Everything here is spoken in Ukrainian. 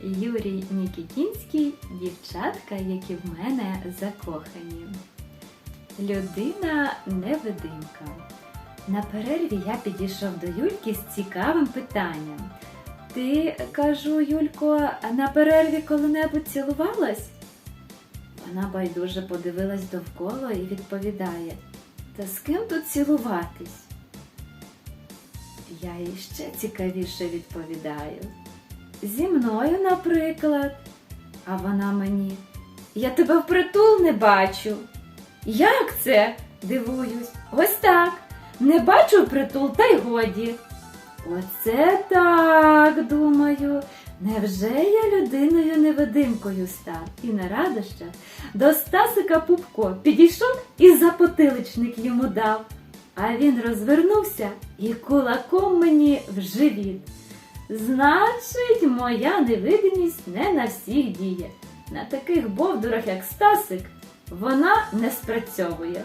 Юрій Нікітінський, дівчатка, які в мене закохані. Людина невидимка. На перерві я підійшов до Юльки з цікавим питанням. Ти, кажу, Юлько, на перерві коли-небудь цілувалась? Вона байдуже подивилась довкола і відповідає: Та з ким тут цілуватись? Я їй ще цікавіше відповідаю. Зі мною, наприклад. А вона мені. Я тебе впритул не бачу. Як це? дивуюсь. Ось так. Не бачу впритул, та й годі. Оце так, думаю. Невже я людиною невидимкою став? І на радощах до Стасика Пупко підійшов і запотиличник йому дав. А він розвернувся і кулаком мені в живіт. Значить, моя невидимість не на всіх діє. На таких бовдурах, як Стасик, вона не спрацьовує.